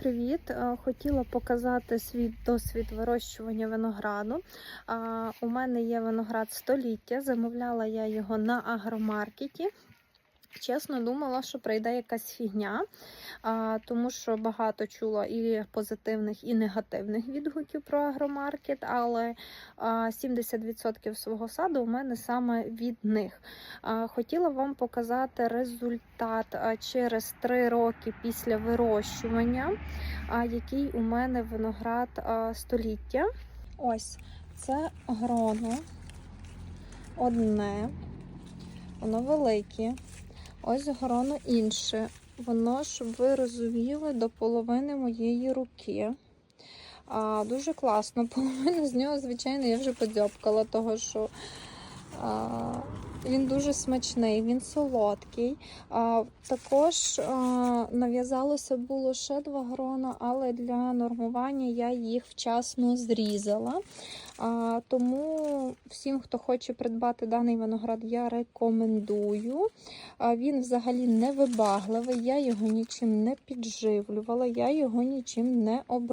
Привіт! Е, Хотіла показати свій досвід вирощування винограду. У мене є виноград століття. Замовляла я його на агромаркеті. Чесно думала, що прийде якась фігня, а, тому що багато чула і позитивних, і негативних відгуків про агромаркет, але а, 70% свого саду у мене саме від них. А, Хотіла вам показати результат через 3 роки після вирощування, а, який у мене виноград а, століття. Ось це гроно одне, воно велике. Ось гроно інше. Воно, щоб ви розуміли, до половини моєї руки. А, Дуже класно. Половину з нього, звичайно, я вже подзьобкала, того що а, він дуже смачний, він солодкий. Також нав'язалося було ще два грона, але для нормування я їх вчасно зрізала. Тому всім, хто хоче придбати даний виноград, я рекомендую. Він взагалі не вибагливий, я його нічим не підживлювала, я його нічим не обробляла.